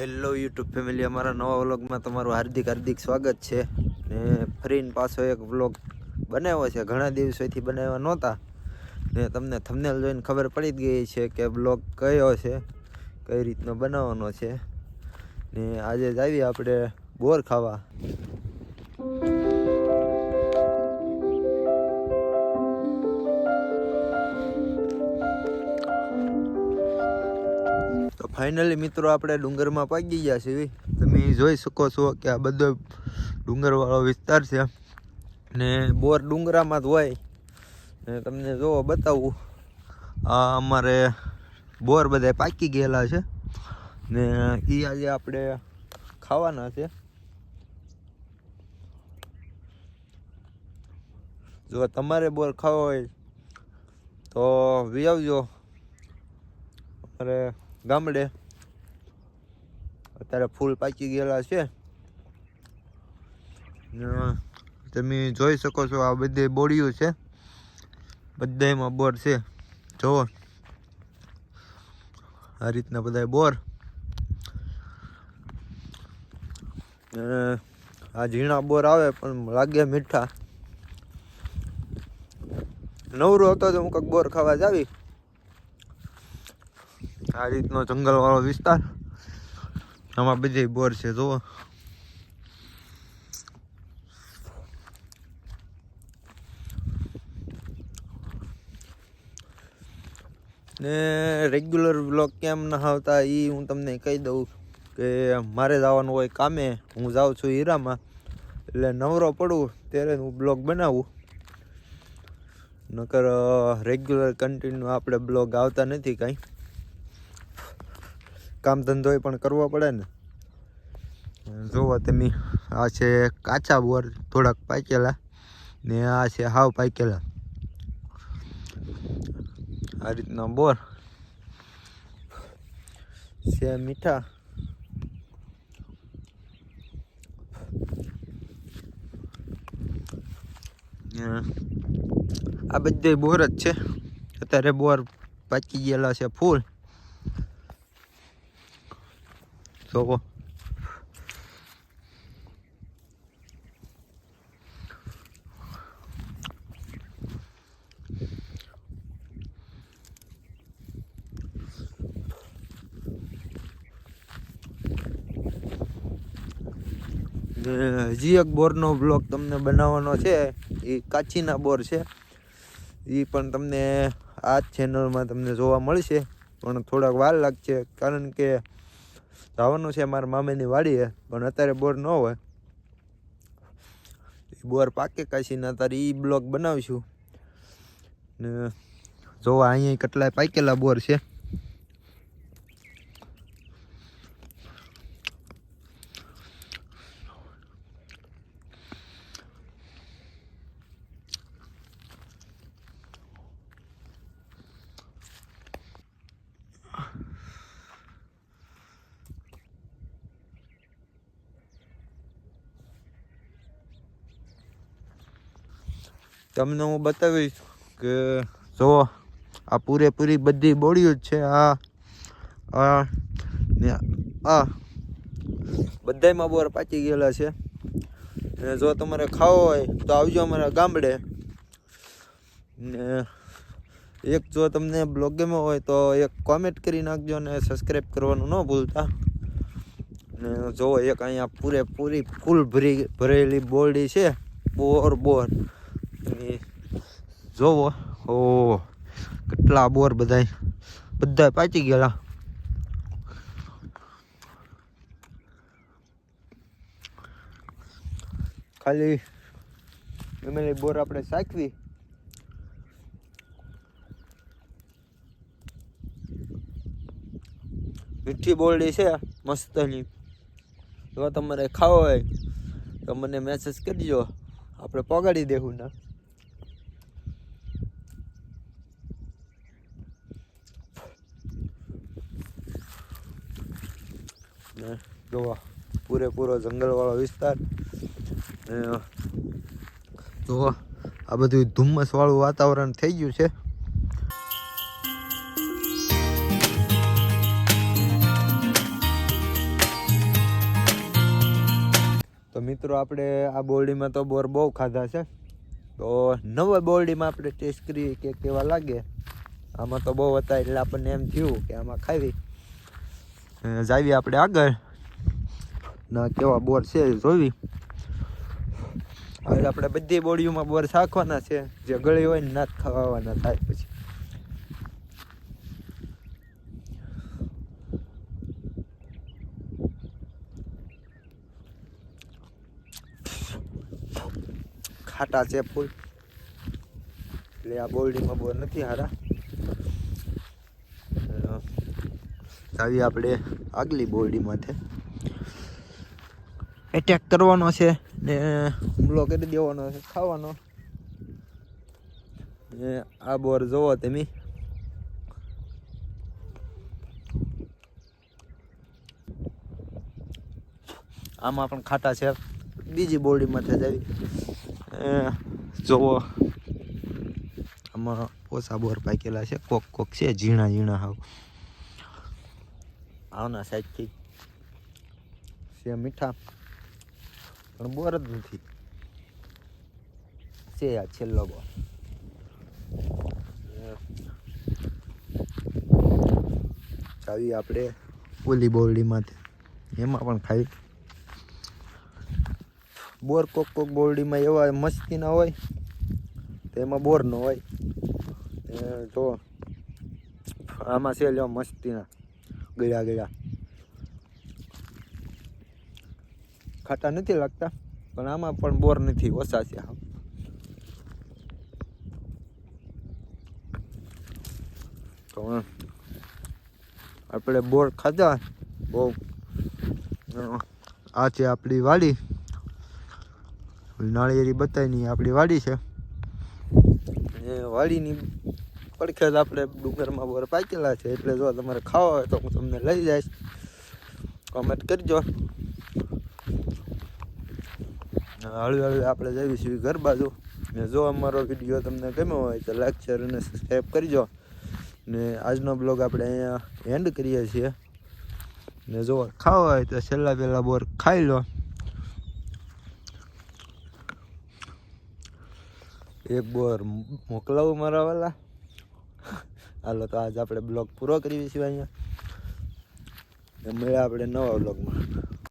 Hello YouTube family અમારા નવા વ્લોગમાં તમારું હાર્દિક હાર્દિક સ્વાગત છે. ને ફરીને પાછો એક વ્લોગ બનાવ્યો છે. ઘણા દિવસોથી બનાવ્યા નહોતા. ને તમને થમનેલ જોઈને ખબર પડી જ ગઈ છે કે બ્લોગ કયો છે, કઈ રીતનો બનાવવાનો છે. ને આજે જ આવીએ આપણે બોર ખાવા. ફાઇનલી મિત્રો આપણે ડુંગરમાં પાકી ગયા છીએ તમે જોઈ શકો છો કે આ બધો ડુંગરવાળો વિસ્તાર છે. ને બોર ડુંગરામાં જ હોય. ને તમને જો બતાવું. આ અમારે બોર બધા પાકી ગયેલા છે. ને એ આજે આપણે ખાવાના છે. જો તમારે બોર ખાવા હોય તો વી આવજો. ગામડે. અત્યારે ફૂલ પાકી ગયેલા છે. તમે જોઈ શકો છો આ બધી બોડીઓ છે. બધામાં બોર છે. જુઓ. આ રીતના બધા બોર. આ ઝીણા બોર આવે પણ લાગે મીઠા. નવરો હતો તો હું કંઈક બોર ખાવા જ આવી આ રીતનો જંગલ વાળો વિસ્તાર. આમાં બધી બોર છે, જુઓ. ને રેગ્યુલર બ્લોગ કેમ ના આવતા એ હું તમને કહી દઉં કે મારે જવાનું હોય કામે. હું જાઉં છું હીરામાં, એટલે નવરો પડું, ત્યારે હું બ્લોગ બનાવું. નકર રેગ્યુલર કન્ટિન્યુ આપણે બ્લોગ આવતા નથી કાંઈ. કામ ધંધો પણ કરવો પડે ને. જોવો તમે, આ છે કાચા બોર થોડાક પાકેલા ને આ છે હાવ પાકેલા. આ રીતના બોર. છે મીઠા. આ બધે બોર જ છે. અત્યારે બોર પાકી ગયેલા છે ફૂલ. જોવો હજી એક બોરનો બ્લોગ તમને બનાવવાનો છે. એ કાચીના બોર છે. એ પણ તમને આ ચેનલમાં તમને જોવા મળશે. પણ થોડાક વાર લાગશે. કારણ કે જવાનું છે મારા મામીની વાડીએ, પણ અત્યારે બોર ન હોય. એ બોર પાકે કાશીને અત્યારે એ બ્લોક બનાવીશું. ને જોવા અહીંયા કેટલાય પાકેલા બોર છે. તમને હું બતાવીશ કે જો આ પૂરેપૂરી બધી બોડીઓ જ છે, આ આ, ને આ બધાયમાં બોર પાકી ગયેલા છે. ને જો તમારે ખાવો હોય તો આવજો અમારા ગામડે. ને એક જો તમને બ્લોગ ગમ્યો હોય તો એક કોમેન્ટ કરી નાખજો ને સબસ્ક્રાઈબ કરવાનું ન ભૂલતા. ને જો એક અહીંયા પૂરેપૂરી ફૂલ ભરી ભરેલી બોરડી છે, બોર બોર. જોવો. ઓ કેટલા બોર બધાય. બધા પાચી ગયેલા. ખાલી એમને બોર આપણે સાચવી મીઠી બોરડી છે, મસ્તની. જો તમારે ખાવો હોય તો મને મેસેજ કરજો. આપણે પગાડી દેવું ના. ને જોવા, પૂરેપૂરો જંગલવાળો વિસ્તાર. જોવા, આ બધું ધુમ્મસવાળું વાતાવરણ થઈ ગયું છે. તો મિત્રો, આપણે આ બોરડીમાં તો બોર બહુ ખાધા છે. તો નવા બોરડીમાં આપણે ટેસ્ટ કરીએ કે કેવા લાગે. આમાં તો બહુ હતા એટલે આપણને એમ થયું કે આમાં ખાવી. જાવી આપણે આગળ. ના, કેવા બોર છે જોવી. હવે આપણે બધી બોડીઓમાં બોર શાખવાના છે. જે ગળી હોય ને ના ખવાના થાય પછી. ખાટા છે ફૂલ. એટલે આ બોરડીમાં બોર નથી હારા. આવી આપણે આગલી બોરડીમાંથી એટેક કરવાનો છે ને હુમલો કરી દેવાનો છે, ખાવાનો. ને આ બોર જોવો તમે. આમાં પણ ખાટા છે. બીજી બોરડીમાંથી જ આવી. જોવો. આમાં ઓછા બોર પાકેલા છે, કોક કોક છે, ઝીણા ઝીણા હાવ. આવના સાઈડથી છે મીઠા, પણ બોર જ નથી. છે આ છેલ્લો બોર. ચાવી આપણે ઓલી બોરડીમાંથી. એમાં પણ ખાઈ બોર કોક કોક બોરડીમાં એવા મસ્તીના હોય, તો એમાં બોર ન હોય. જો આમાં છે લ્યો મસ્તીના. ગળ્યા ગળ્યા. ખાટા નથી લાગતા, પણ આમાં પણ બોર નથી, ઓછા છે આપણે બોર ખાધા, બહુ. આ છે આપણી વાડી. નાળિયેરી બતાવીની આપણી વાડી છે. એ વાડીની પડખે આપણે ડુંગરમાં બોર પાકેલા છે, એટલે જો તમારે ખાવા હોય તો હું તમને લઈ જઈશ. કોમેન્ટ કરજો. હળવી હળવી આપણે જઈએ છીએ ઘર બાજુ. ને જો અમારો વીડિયો તમને ગમ્યો હોય તો લાઈક શેર અને સબસ્ક્રાઈબ કરજો. ને આજનો બ્લોગ આપણે અહીંયા એન્ડ કરીએ છીએ. ને જો ખાવા હોય તો છેલ્લા પહેલાં બોર ખાઈ લો. એક બોર મોકલાવું મારા વાલા. હાલો તો આજ આપણે બ્લોગ પૂરો કરીએ છીએ અહીંયા. મળ્યા આપણે નવા બ્લોગમાં.